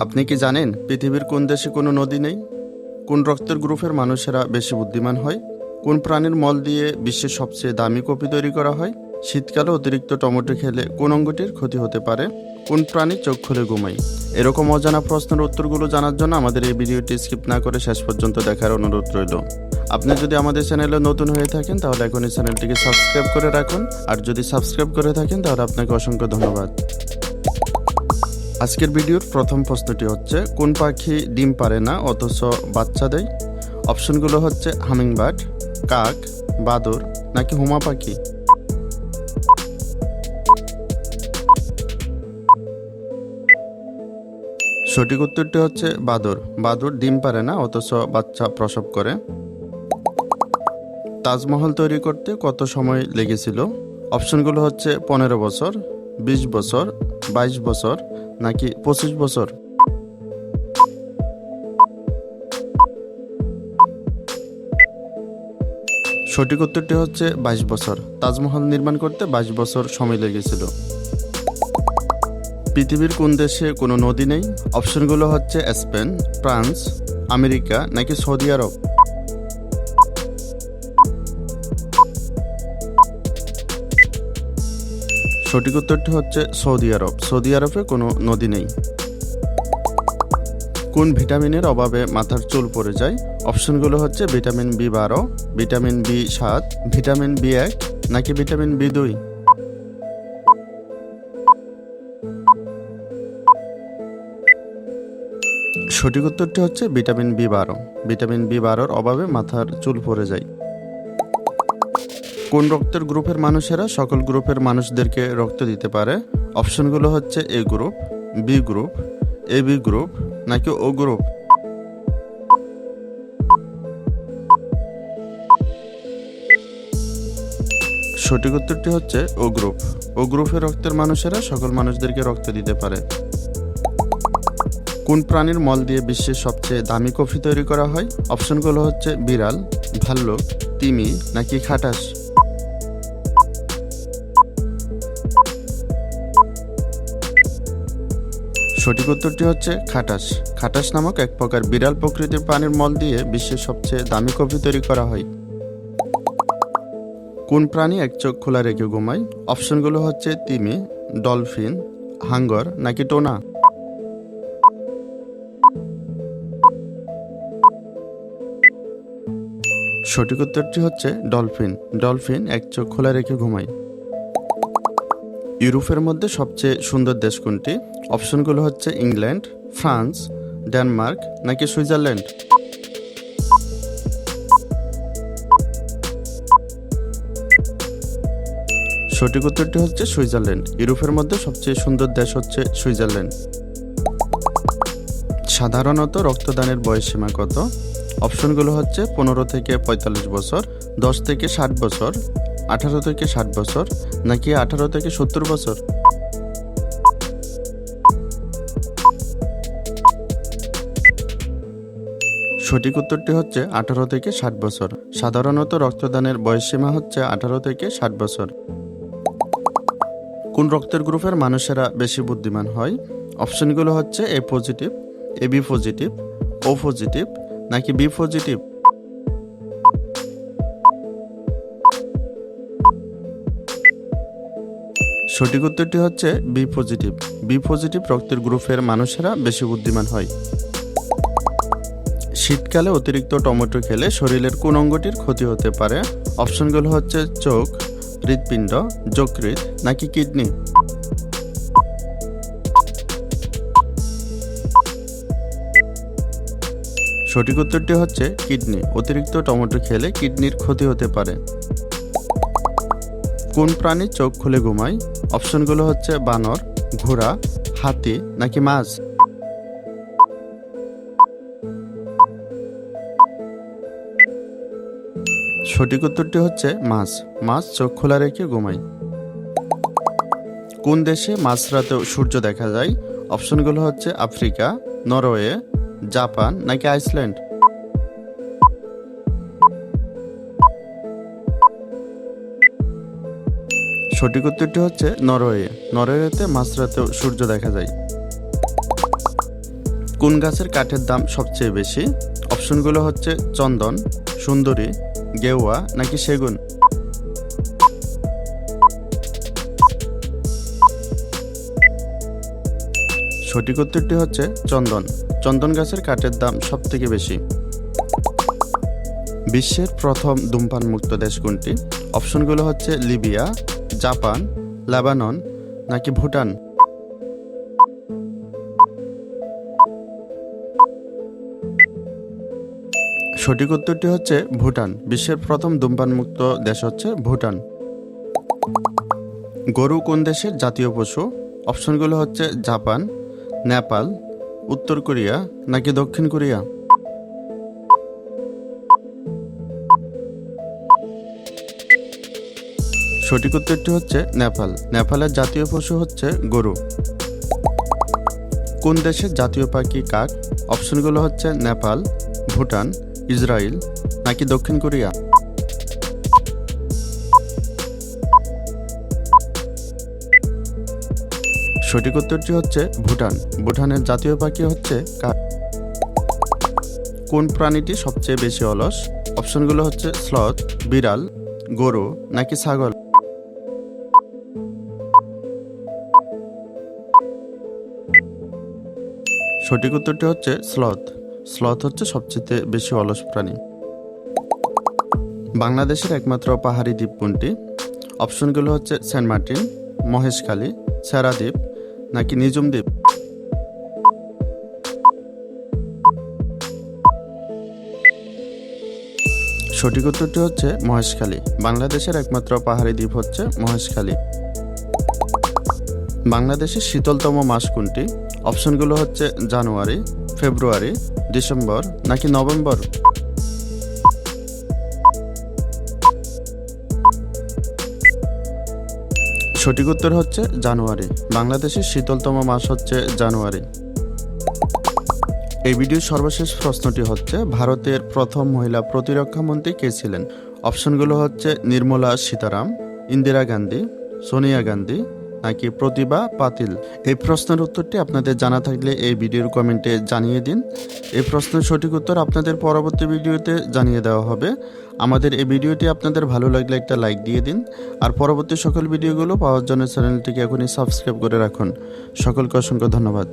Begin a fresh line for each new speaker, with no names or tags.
আপনি কি জানেন পৃথিবীর কোন দেশে কোনো নদী নেই? কোন রক্তের গ্রুপের মানুষেরা বেশি বুদ্ধিমান হয়? কোন প্রাণীর মল দিয়ে বিশ্বের সবচেয়ে দামি কপি তৈরি করা হয়? শীতকালে অতিরিক্ত টমেটো খেলে কোন অঙ্গটির ক্ষতি হতে পারে? কোন প্রাণী চোখ খুলে ঘুমায়? এরকম অজানা প্রশ্নের উত্তরগুলো জানার জন্য আমাদের এই ভিডিওটি স্কিপ না করে শেষ পর্যন্ত দেখার অনুরোধ রইল। আপনি যদি আমাদের চ্যানেলে নতুন হয়ে থাকেন, তাহলে এখন এই চ্যানেলটিকে সাবস্ক্রাইব করে রাখুন। আর যদি সাবস্ক্রাইব করে থাকেন, তাহলে আপনাকে অসংখ্য ধন্যবাদ। আজকের ভিডিওর প্রথম প্রশ্নটি হচ্ছে, কোন পাখি ডিম পারে না অথচ বাচ্চা দেয়? অপশনগুলো হচ্ছে হামিংবার্ড, কাক, বাদর নাকি হুমা পাখি? সঠিক উত্তরটি হচ্ছে বাদর। বাদর ডিম পারে না অথচ বাচ্চা প্রসব করে। তাজমহল তৈরি করতে কত সময় লেগেছিল? অপশনগুলো হচ্ছে পনেরো বছর, বিশ বছর, বাইশ বছর নাকি পঁচিশ বছর? সঠিক উত্তরটি হচ্ছে বাইশ বছর। তাজমহল নির্মাণ করতে বাইশ বছর সময় লেগেছিল। পৃথিবীর কোন দেশে কোনো নদী নেই? অপশনগুলো হচ্ছে স্পেন, ফ্রান্স, আমেরিকা নাকি সৌদি আরব? সঠিক উত্তরটি হচ্ছে সৌদি আরব। সৌদি আরবে কোনো নদী নেই। কোন ভিটামিনের অভাবে মাথার চুল পড়ে যায়? অপশনগুলো হচ্ছে ভিটামিন বি বারো, ভিটামিন বি সাত, ভিটামিন বি এক, নাকি ভিটামিন বি দুই? সঠিক উত্তরটি হচ্ছে ভিটামিন বি বারো। ভিটামিন বি বারোর অভাবে মাথার চুল পড়ে যায়। কোন রক্তের গ্রুপের মানুষেরা সকল গ্রুপের মানুষদেরকে রক্ত দিতে পারে? অপশনগুলো হচ্ছে A group, B group, A, B group, নাকি ও গ্রুপ? সঠিক উত্তরটি হচ্ছে ও গ্রুপ। ও গ্রুপের রক্তের মানুষেরা সকল মানুষদেরকে রক্ত দিতে পারে। কোন প্রাণীর মল দিয়ে বিশ্বের সবচেয়ে দামি কফি তৈরি করা হয়? অপশনগুলো হচ্ছে বিড়াল, ভাল্লুক, তিমি, নাকি খাটাস? সঠিক উত্তরটি হচ্ছে খাটাস। খাটাস নামক এক প্রকার বিড়াল প্রকৃতির প্রাণীর মল দিয়ে বিশ্বের সবচেয়ে দামি কফি তৈরি করা হয়। কোন প্রাণী এক চোখ খোলা রেখে ঘুমায়? অপশনগুলো হচ্ছে তিমি, ডলফিন, হাঙ্গর নাকি টোনা? সঠিক উত্তরটি হচ্ছে ডলফিন। ডলফিন এক চোখ খোলা রেখে ঘুমায়। ইউরোপের মধ্যে সবচেয়ে সুন্দর দেশ কোনটি? অপশনগুলো হচ্ছে ইংল্যান্ড, ফ্রান্স, ডেনমার্ক নাকি সুইজারল্যান্ড? সঠিক উত্তরটি হচ্ছে সুইজারল্যান্ড। ইউরোপের মধ্যে সবচেয়ে সুন্দর দেশ হচ্ছে সুইজারল্যান্ড। সাধারণত রক্তদানের বয়স সীমা কত? অপশনগুলো হচ্ছে পনেরো থেকে পঁয়তাল্লিশ বছর, দশ থেকে ষাট বছর আঠারো থেকে ষাট বছর নাকি আঠারো থেকে সত্তর বছর? সঠিক উত্তরটি হচ্ছে আঠারো থেকে ষাট বছর। সাধারণত রক্তদানের বয়সসীমা হচ্ছে আঠারো থেকে ষাট বছর। কোন রক্তের গ্রুপের মানুষেরা বেশি বুদ্ধিমান হয়? অপশনগুলো হচ্ছে A positive, A B positive, O positive নাকি বি পজিটিভ? সঠিক উত্তরটি হচ্ছে বি পজিটিভ বি পজিটিভ রক্তের গ্রুপের মানুষেরা বেশি বুদ্ধিমান হয়। শীতকালে অতিরিক্ত টমেটো খেলে শরীরের কোন অঙ্গটির ক্ষতি হতে পারে? অপশনগুলো হচ্ছে চোখ, হৃৎপিণ্ড, যকৃৎ নাকি কিডনি? সঠিক উত্তরটি হচ্ছে কিডনি। অতিরিক্ত টমেটো খেলে কিডনির ক্ষতি হতে পারে। কোন প্রাণী চোখ খুলে ঘুমায়? অপশনগুলো হচ্ছে বানর, ঘোড়া, হাতি নাকি মাছ? সঠিক উত্তরটি হচ্ছে মাছ। মাছ চোখ খোলা রেখে ঘুমায়। কোন দেশে মাঝরাতেও সূর্য দেখা যায়? অপশনগুলো হচ্ছে আফ্রিকা, নরওয়ে, জাপান নাকি আইসল্যান্ড? সঠিক উত্তরটি হচ্ছে নরওয়ে। নরওয়েতে মাঝরাতেও সূর্য দেখা যায়। কোন গাছের কাঠের দাম সবচেয়ে বেশি? অপশনগুলো হচ্ছে চন্দন, সুন্দরী, গেওয়া নাকি সেগুন? সঠিক উত্তরটি হচ্ছে চন্দন। চন্দন গাছের কাঠের দাম সব থেকে বেশি। বিশ্বের প্রথম ধূমপান মুক্ত দেশ কোনটি? অপশনগুলো হচ্ছে লিবিয়া, জাপান, লেবানন নাকি ভুটান? সঠিক উত্তরটি হচ্ছে ভুটান। বিশ্বের প্রথম ধূমপান মুক্ত দেশ হচ্ছে ভুটান। গরু কোন দেশের জাতীয় পশু? অপশনগুলো হচ্ছে জাপান, নেপাল, উত্তর কোরিয়া নাকি দক্ষিণ কোরিয়া? সঠিক উত্তরটি হচ্ছে নেপাল। নেপালের জাতীয় পশু হচ্ছে গরু। কোন দেশের জাতীয় পাখি কাক? অপশনগুলো হচ্ছে নেপাল, ভুটান ইসরায়েল নাকি দক্ষিণ কোরিয়া? সঠিক উত্তরটি হচ্ছে ভুটান। ভুটানের জাতীয় পাখি হচ্ছে কাক। কোন প্রাণীটি সবচেয়ে বেশি অলস? অপশনগুলো হচ্ছে স্লথ, বিড়াল, গরু, নাকি ছাগল? সঠিক উত্তরটি হচ্ছে স্লথ। স্লথ হচ্ছে সবচেয়ে বেশি অলস প্রাণী। বাংলাদেশের একমাত্র পাহাড়ি দ্বীপ কোনটি? অপশনগুলো হচ্ছে সেন্ট মার্টিন, মহেশখালী, সেরাদ্বীপ, নাকি নিজুম দ্বীপ? সঠিক উত্তরটি হচ্ছে মহেশখালী। বাংলাদেশের একমাত্র পাহাড়ি দ্বীপ হচ্ছে মহেশখালী। বাংলাদেশের শীতলতম মাস কোনটি? অপশনগুলো হচ্ছে জানুয়ারি, ফেব্রুয়ারি, ডিসেম্বর নাকি নভেম্বর? সঠিক উত্তর হচ্ছে জানুয়ারি। বাংলাদেশের শীতলতম মাস হচ্ছে জানুয়ারি। এই ভিডিওর সর্বশেষ প্রশ্নটি হচ্ছে, ভারতের প্রথম মহিলা প্রতিরক্ষা মন্ত্রী কে ছিলেন? অপশনগুলো হচ্ছে নির্মলা সীতারাম, ইন্দিরা গান্ধী, সোনিয়া গান্ধী নাকি প্রতিভা পাতিল? এই প্রশ্নের উত্তরটি আপনাদের জানা থাকলে এই ভিডিওর কমেন্টে জানিয়ে দিন। এই প্রশ্নের সঠিক উত্তর আপনাদের পরবর্তী ভিডিওতে জানিয়ে দেওয়া হবে। আমাদের এই ভিডিওটি আপনাদের ভালো লাগলে একটা লাইক দিয়ে দিন। আর পরবর্তী সকল ভিডিওগুলো পাওয়ার জন্য চ্যানেলটিকে এখনই সাবস্ক্রাইব করে রাখুন। সকলকে অসংখ্য ধন্যবাদ।